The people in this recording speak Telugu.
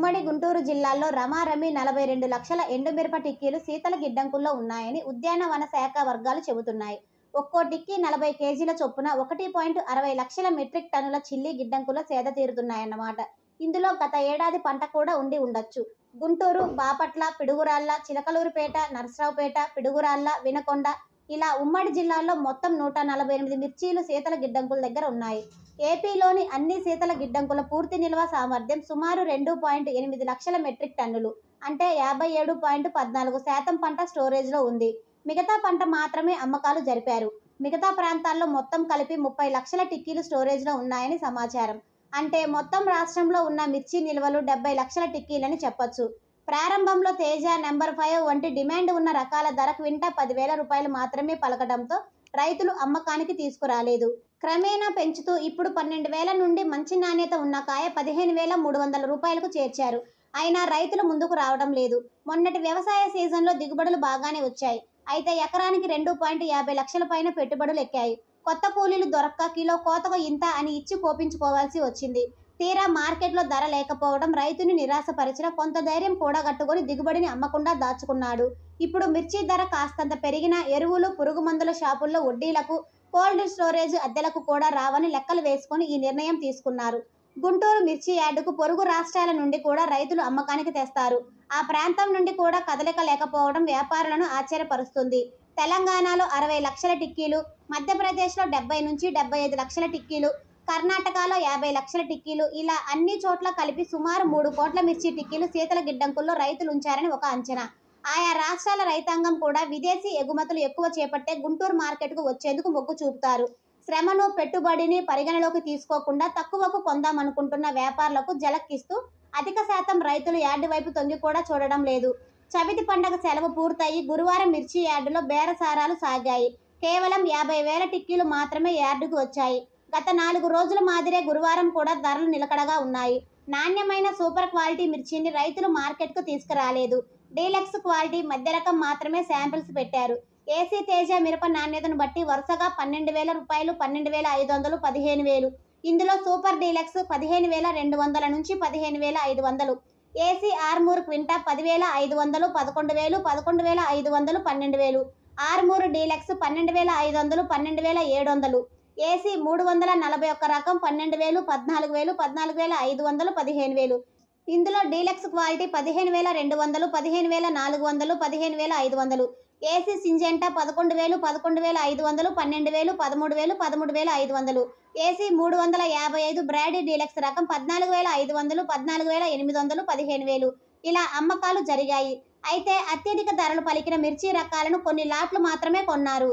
ఉమ్మడి గుంటూరు జిల్లాలో రమారమి నలభై రెండు లక్షల ఎండుమిరప టిక్కీలు శీతల గిడ్డంకుల్లో ఉన్నాయని ఉద్యానవన శాఖ వర్గాలు చెబుతున్నాయి. ఒక్కో టిక్కీ నలభై కేజీల చొప్పున ఒకటి పాయింట్ అరవై లక్షల మెట్రిక్ టన్నుల చిల్లి గిడ్డంకులో సేద తీరుతున్నాయన్నమాట. ఇందులో గత ఏడాది పంట కూడా ఉండి ఉండొచ్చు. గుంటూరు బాపట్ల పిడుగురాళ్ళ చిలకలూరుపేట నరసరావుపేట పిడుగురాళ్ళ వినకొండ ఇలా ఉమ్మడి జిల్లాల్లో మొత్తం నూట నలభై ఎనిమిది మిర్చీలు శీతల గిడ్డంకుల దగ్గర ఉన్నాయి. ఏపీలోని అన్ని శీతల గిడ్డంకుల పూర్తి నిల్వ సామర్థ్యం సుమారు రెండు పాయింట్ ఎనిమిది లక్షల మెట్రిక్ టన్నులు అంటే యాభై ఏడు పాయింట్ పద్నాలుగు శాతం పంట స్టోరేజ్లో ఉంది. మిగతా పంట మాత్రమే అమ్మకాలు జరిపారు. మిగతా ప్రాంతాల్లో మొత్తం కలిపి ముప్పై లక్షల టిక్కీలు స్టోరేజ్లో ఉన్నాయని సమాచారం. అంటే మొత్తం రాష్ట్రంలో ఉన్న మిర్చి నిల్వలు డెబ్బై లక్షల టిక్కీలని చెప్పొచ్చు. ప్రారంభంలో తేజ నెంబర్ ఫైవ్ వంటి డిమాండ్ ఉన్న రకాల ధర క్వింటా పదివేల రూపాయలు మాత్రమే పలకడంతో రైతులు అమ్మకానికి తీసుకురాలేదు. క్రమేణా పెంచుతూ ఇప్పుడు పన్నెండు వేల నుండి మంచి నాణ్యత ఉన్న కాయ పదిహేను వేల మూడు వందల రూపాయలకు చేర్చారు. అయినా రైతులు ముందుకు రావడం లేదు. మొన్నటి వ్యవసాయ సీజన్లో దిగుబడులు బాగానే వచ్చాయి. అయితే ఎకరానికి రెండు పాయింట్ యాభై లక్షల పైన పెట్టుబడులు ఎక్కాయి. కొత్త కూలీలు దొరక్క కిలో కోతకు ఇంత అని ఇచ్చి కోపించుకోవాల్సి వచ్చింది. తీరా మార్కెట్లో ధర లేకపోవడం రైతుని నిరాశపరిచిన కొంత ధైర్యం కూడగట్టుకొని దిగుబడిని అమ్మకుండా దాచుకున్నాడు. ఇప్పుడు మిర్చి ధర కాస్తంత పెరిగిన ఎరువులు పురుగు మందుల షాపుల్లో వడ్డీలకు కోల్డ్ స్టోరేజ్ అద్దెలకు కూడా రావని లెక్కలు వేసుకొని ఈ నిర్ణయం తీసుకున్నారు. గుంటూరు మిర్చి యార్డుకు పొరుగు రాష్ట్రాల నుండి కూడా రైతులు అమ్మకానికి తెస్తారు. ఆ ప్రాంతం నుండి కూడా కదలిక లేకపోవడం వ్యాపారులను ఆశ్చర్యపరుస్తుంది. తెలంగాణలో అరవై లక్షల టిక్కీలు మధ్యప్రదేశ్లో డెబ్బై నుంచి డెబ్బై ఐదు లక్షల టిక్కీలు కర్ణాటకలో యాభై లక్షల టిక్కీలు. ఇలా అన్ని చోట్ల కలిపి సుమారు మూడు కోట్ల మిర్చి టిక్కీలు శీతల గిడ్డంకుల్లో రైతులు ఉంచారని ఒక అంచనా. ఆయా రాష్ట్రాల రైతాంగం కూడా విదేశీ ఎగుమతులు ఎక్కువ చేపట్టే గుంటూరు మార్కెట్కు వచ్చేందుకు మొగ్గు చూపుతారు. శ్రమను పెట్టుబడిని పరిగణలోకి తీసుకోకుండా తక్కువకు కొందామనుకుంటున్న వ్యాపారులకు జలక్కిస్తూ అధిక శాతం రైతులు యార్డు వైపు తొంగి కూడా చూడడం లేదు. చవితి పండగ సెలవు పూర్తయి గురువారం మిర్చి యార్డులో బేరసారాలు సాగాయి. కేవలం యాభై వేల టిక్కీలు మాత్రమే యార్డుకు వచ్చాయి. గత నాలుగు రోజుల మాదిరే గురువారం కూడా ధరలు నిలకడగా ఉన్నాయి. నాణ్యమైన సూపర్ క్వాలిటీ మిర్చిని రైతులు మార్కెట్కు తీసుకురాలేదు. డీలక్స్ క్వాలిటీ మధ్య రకం మాత్రమే శాంపిల్స్ పెట్టారు. ఏసీ తేజ మిరప నాణ్యతను బట్టి వరుసగా పన్నెండు వేల రూపాయలు పన్నెండు వేల ఐదు వందలు పదిహేను వేలు. ఇందులో సూపర్ డీలక్స్ పదిహేను వేల రెండు వందల నుంచి పదిహేను వేల ఐదు వందలు. ఏసీ ఆర్మూర్ క్వింటా పదివేల ఐదు వందలు పదకొండు వేలు పదకొండు వేల ఐదు వందలు పన్నెండు వేలు. ఆర్మూర్ డీలక్స్ పన్నెండు వేల ఐదు వందలు పన్నెండు వేల ఏడు వందలు. ఏసీ మూడు వందల నలభై ఒక్క రకం పన్నెండు వేలు పద్నాలుగు వేలు పద్నాలుగు వేల ఐదు వందలు పదిహేను వేలు. ఇందులో డీలక్స్ క్వాలిటీ పదిహేను వేల రెండు వందలు పదిహేను వేల నాలుగు వందలు పదిహేను వేల ఐదు వందలు. ఏసీ సింజెంటా పదకొండు వేలు పదకొండు వేల ఐదు వందలు పన్నెండు వేలు పదమూడు వేలు పదమూడు వేల ఐదు వందలు. ఏసీ మూడు వందల యాభై ఐదు బ్రాడీ డీలక్స్ రకం పద్నాలుగు వేల ఐదు వందలు పద్నాలుగు వేల ఎనిమిది వందలు పదిహేను వేలు. ఇలా అమ్మకాలు జరిగాయి. అయితే అత్యధిక ధరలు పలికిన మిర్చి రకాలను కొన్ని లాట్లు మాత్రమే కొన్నారు.